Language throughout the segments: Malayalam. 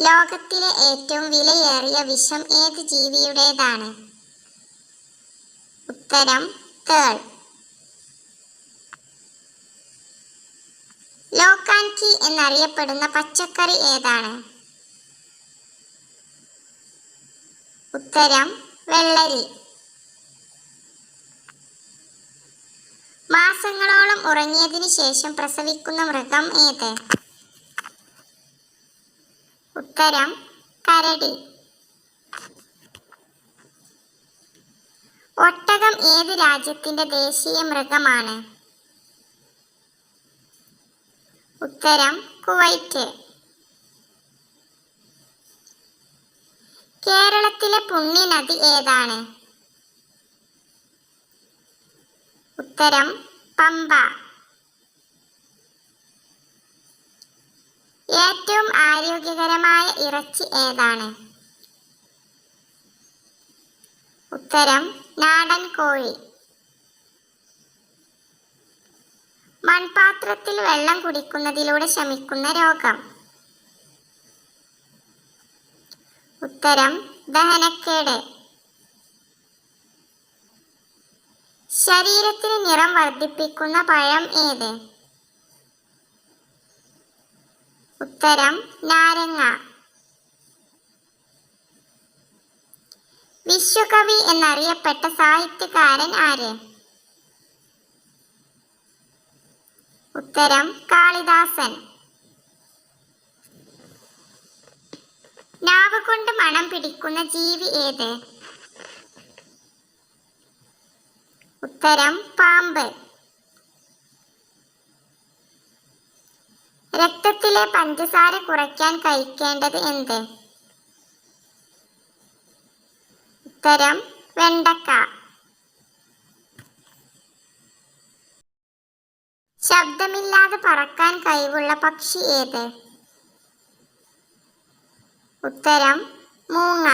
ലോകത്തിലെ ഏറ്റവും വിലയേറിയ വിഷം ഏത് ജീവിയുടേതാണ്? ഉത്തരം തേൾ. ലോക്കാൻകി എന്നറിയപ്പെടുന്ന പച്ചക്കറി ഏതാണ്? ഉത്തരം വെള്ളരി. മാസങ്ങളോളം ഉറങ്ങിയതിനു ശേഷം പ്രസവിക്കുന്ന മൃഗം ഏത്? ഉത്തരം കരടി. ഒട്ടകം ഏത് രാജ്യത്തിന്റെ ദേശീയ മൃഗമാണ്? ഉത്തരം കുവൈറ്റ്. കേരളത്തിലെ പുണ്യ നദി ഏതാണ്? ഉത്തരം പമ്പ. ഏറ്റവും ആരോഗ്യകരമായ ഇറച്ചി ഏതാണ്? ഉത്തരം നാടൻ കോഴി. മൺപാത്രത്തിൽ വെള്ളം കുടിക്കുന്നതിലൂടെ ശമിക്കുന്ന രോഗം. ഉത്തരം ദഹനക്കേട്. ശരീരത്തിന് നിറം വർദ്ധിപ്പിക്കുന്ന പഴം ഏത്? ഉത്തരം നാരങ്ങ. വിശ്വകവി എന്നറിയപ്പെട്ട സാഹിത്യകാരൻ ആര്? ഉത്തരം കാളിദാസൻ. നാവ് കൊണ്ട് മണം പിടിക്കുന്ന ജീവി ഏത്? ഉത്തരം പാമ്പ്. രക്തത്തിലെ പഞ്ചസാര കുറയ്ക്കാൻ കഴിക്കേണ്ടത് എന്ത്? ഉത്തരം വെണ്ടക്ക. ശബ്ദമില്ലാതെ പറക്കാൻ കഴിവുള്ള പക്ഷി ഏത്? ഉത്തരം മൂങ്ങ.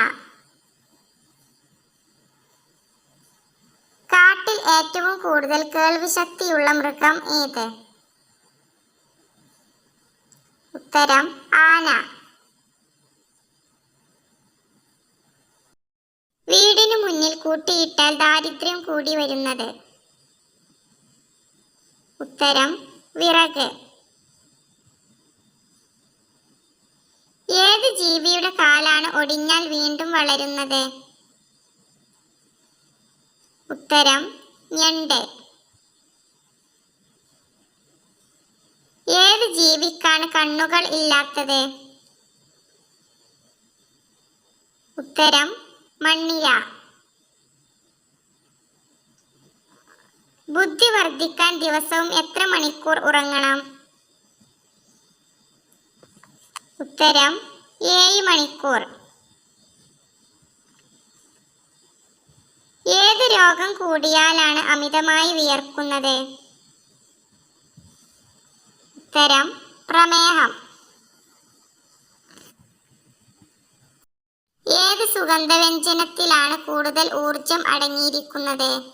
കാട്ടിൽ ഏറ്റവും കൂടുതൽ കേൾവി ശക്തിയുള്ള മൃഗം ഏത്? ഉത്തരം ആന വീടിന് മുന്നിൽ കൂട്ടിയിട്ടാൽ ദാരിദ്ര്യം കൂടി വരുന്നത്. ഉത്തരം വിറക്. ഏത് ജീവിയുടെ കാലാണ് ഒടിഞ്ഞാൽ വീണ്ടും വളരുന്നത്? ഉത്തരം ഞണ്ട്. ഏത് ജീവിക്കാണ് കണ്ണുകൾ ഇല്ലാത്തത്? ഉത്തരം മണ്ണിര ബുദ്ധി വർദ്ധിക്കാൻ ദിവസവും എത്ര മണിക്കൂർ ഉറങ്ങണം? ഉത്തരം ഏഴ് മണിക്കൂർ. ഏത് രോഗം കൂടിയാലാണ് അമിതമായി വിയർക്കുന്നത്? ഉത്തരം പ്രമേഹം. ഏത് സുഗന്ധവ്യഞ്ജനത്തിലാണ് കൂടുതൽ ഊർജം അടങ്ങിയിരിക്കുന്നത്?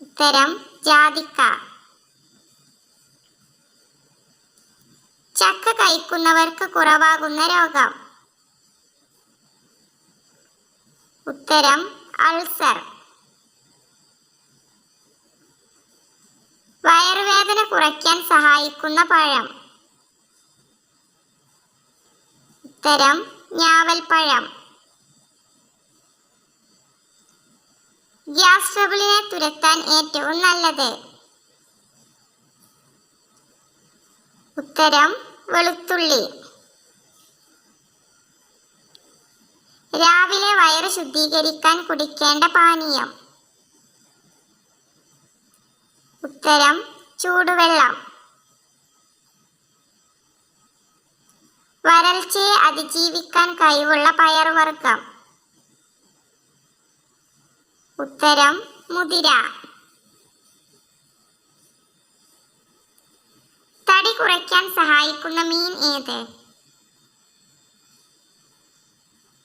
ഉത്തരം ജാതിക്ക. ചക്ക കഴിക്കുന്നവർക്ക് കുറവാകുന്ന രോഗം. ഉത്തരം അൾസർ. വയറുവേദന കുറയ്ക്കാൻ സഹായിക്കുന്ന പഴം. ഉത്തരം ഞാവൽപ്പഴം ഗ്യാസ് ട്രബിളിനെ തുരത്താൻ ഏറ്റവും നല്ലത്. ഉത്തരം വെളുത്തുള്ളി. രാവിലെ വയറ് ശുദ്ധീകരിക്കാൻ കുടിക്കേണ്ട പാനീയം. ഉത്തരം ചൂടുവെള്ളം. വരൾച്ചയെ അതിജീവിക്കാൻ കഴിവുള്ള പയറുവർഗം ഉത്തരം മുതിര. തടി കുറയ്ക്കാൻ സഹായിക്കുന്ന മീൻ ഏത്?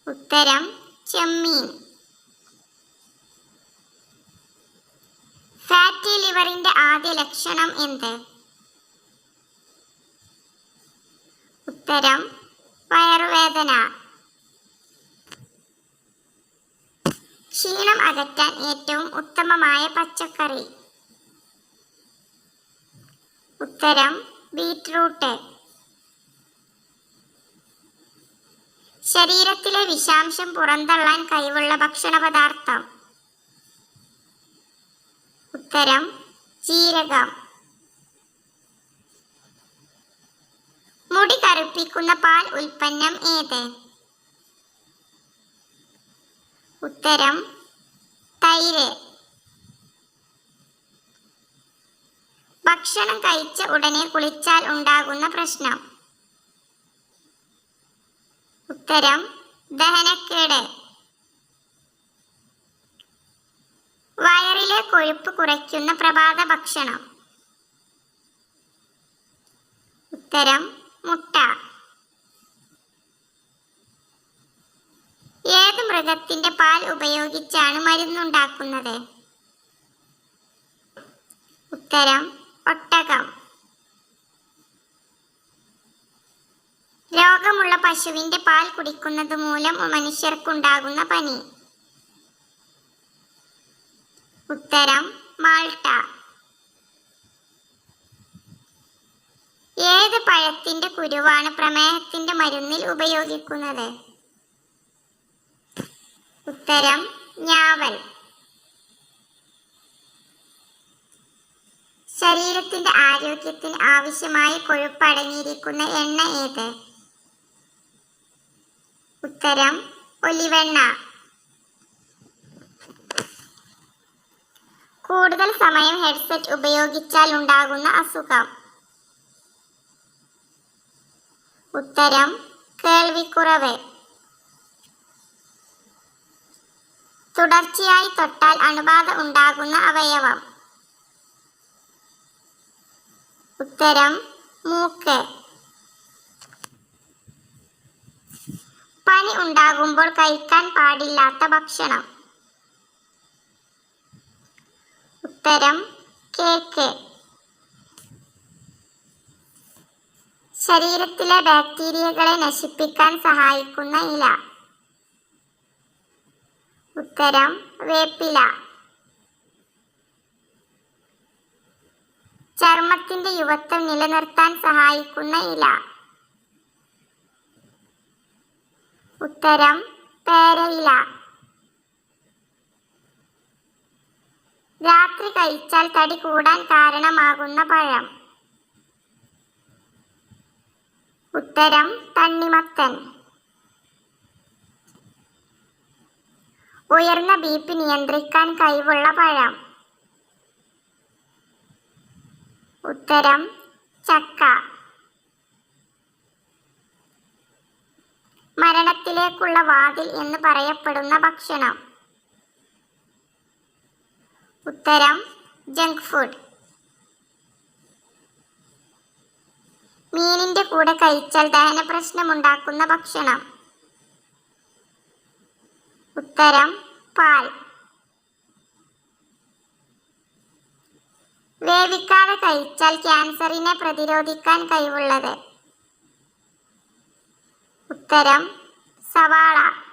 ഉത്തരം ചെമ്മീൻ. ഫാറ്റി ലിവറിന്റെ ആദ്യ ലക്ഷണം എന്ത്? ഉത്തരം വയറുവേദന. ക്ഷീണം അകറ്റാൻ ഏറ്റവും ഉത്തമമായ പച്ചക്കറി. ഉത്തരം ബീറ്റ്റൂട്ട്. ശരീരത്തിലെ വിഷാംശം പുറന്തള്ളാൻ കഴിവുള്ള ഭക്ഷണ പദാർത്ഥം ഉത്തരം ജീരകം. മുടി കറുപ്പിക്കുന്ന പാൽ ഉൽപ്പന്നം ഏത്? ഉത്തരം തൈര്. ഭക്ഷണം കഴിച്ച ഉടനെ കുളിച്ചാൽ ഉണ്ടാകുന്ന പ്രശ്നം. ഉത്തരം ദഹനക്കേട്. വയറിലെ കൊഴുപ്പ് കുറയ്ക്കുന്ന പ്രഭാത ഭക്ഷണം. ഉത്തരം മുട്ട. ഏത് മൃഗത്തിന്റെ പാൽ ഉപയോഗിച്ചാണ് മരുന്നുണ്ടാക്കുന്നത്? ഉത്തരം ഒട്ടകം. രോഗമുള്ള പശുവിന്റെ പാൽ കുടിക്കുന്നത് മൂലം മനുഷ്യർക്കുണ്ടാകുന്ന പനി. ഉത്തരം മാൾട്ട. ഏത് പഴത്തിന്റെ കുരുവാണ് പ്രമേഹത്തിന്റെ മരുന്നിൽ ഉപയോഗിക്കുന്നത്? ഉത്തരം ഞാവൽ. ശരീരത്തിന്റെ ആരോഗ്യത്തിന് ആവശ്യമായ കൊഴുപ്പ് അടങ്ങിയിരിക്കുന്ന എണ്ണ ഏത്? ഉത്തരം ഒലിവെണ്ണ. കൂടുതൽ സമയം ഹെഡ്സെറ്റ് ഉപയോഗിച്ചാൽ ഉണ്ടാകുന്ന അസുഖം. ഉത്തരം കേൾവിക്കുറവ്. തുടർച്ചയായി തൊട്ടാൽ അണുബാധ ഉണ്ടാകുന്ന അവയവം. ഉത്തരം മൂക്ക്. പനി ഉണ്ടാകുമ്പോൾ കഴിക്കാൻ പാടില്ലാത്ത ഭക്ഷണം. ഉത്തരം കേക്ക്. ശരീരത്തിലെ ബാക്ടീരിയകളെ നശിപ്പിക്കാൻ സഹായിക്കുന്ന ഇല. ഉത്തരം വേപ്പില. ചർമ്മത്തിന്റെ യുവത്വം നിലനിർത്താൻ സഹായിക്കുന്ന ഇല. ഉത്തരം പേരയില. രാത്രി കഴിച്ചാൽ തടി കൂടാൻ കാരണമാകുന്ന പഴം. ഉത്തരം തണ്ണിമത്തൻ. ഉയർന്ന ബി നിയന്ത്രിക്കാൻ കഴിവുള്ള പഴം. ഉത്തരം ചക്ക. മരണത്തിലേക്കുള്ള വാതിൽ എന്ന് പറയപ്പെടുന്ന ഭക്ഷണം. ഉത്തരം ജങ്ക് ഫുഡ്. മീനിന്റെ കൂടെ കഴിച്ചാൽ ദഹന പ്രശ്നമുണ്ടാക്കുന്ന ഭക്ഷണം. ഉത്തരം പാൽ. വേവിക്കാതെ കഴിച്ചാൽ ക്യാൻസറിനെ പ്രതിരോധിക്കാൻ കഴിവുള്ളത്. ഉത്തരം സവാള.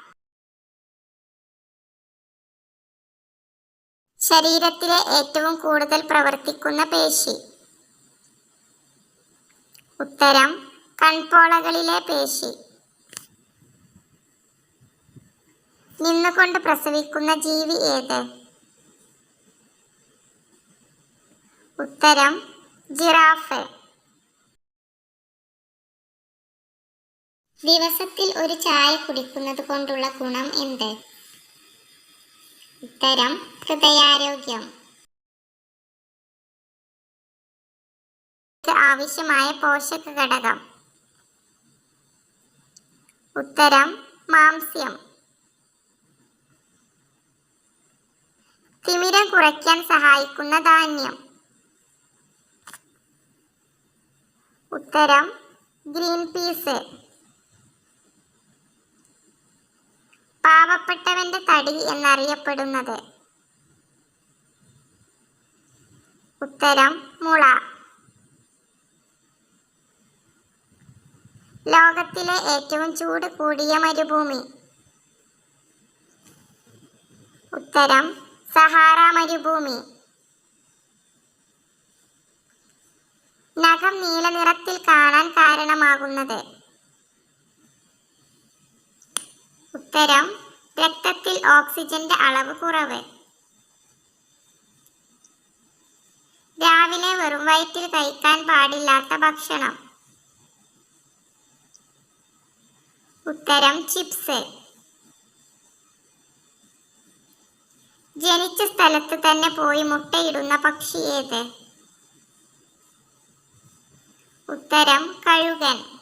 ശരീരത്തിലെ ഏറ്റവും കൂടുതൽ പ്രവർത്തിക്കുന്ന പേശി. ഉത്തരം കൺപോളകളിലെ പേശി. നിന്നുകൊണ്ട് പ്രസവിക്കുന്ന ജീവി ഏത്? ഉത്തരം ജിറാഫ്. ദിവസത്തിൽ ഒരു ചായ കുടിക്കുന്നത് കൊണ്ടുള്ള ഗുണം എന്ത്? ഉത്തരം ഹൃദയാരോഗ്യം. ആവശ്യമായ പോഷക ഘടകം. ഉത്തരം മാംസ്യം. തിമിരം കുറയ്ക്കാൻ സഹായിക്കുന്ന ധാന്യം. ഉത്തരം ഗ്രീൻ പീസ്. പാവപ്പെട്ടവന്റെ തടി എന്നറിയപ്പെടുന്നത്. ഉത്തരം മുള. ലോകത്തിലെ ഏറ്റവും ചൂട് കൂടിയ മരുഭൂമി. ഉത്തരം സഹാറ മരുഭൂമി. നഖം നീല നിറത്തിൽ കാണാൻ കാരണമാകുന്നത്. ഉത്തരം രക്തത്തിൽ ഓക്സിജന്റെ അളവ് കുറവ്. രാവിലെ വെറും വയറ്റിൽ കഴിക്കാൻ പാടില്ലാത്ത ഭക്ഷണം. ഉത്തരം ചിപ്സ്. ജനിച്ച സ്ഥലത്ത് തന്നെ പോയി മുട്ടയിടുന്ന പക്ഷി ഏത്? ഉത്തരം കഴുകൻ.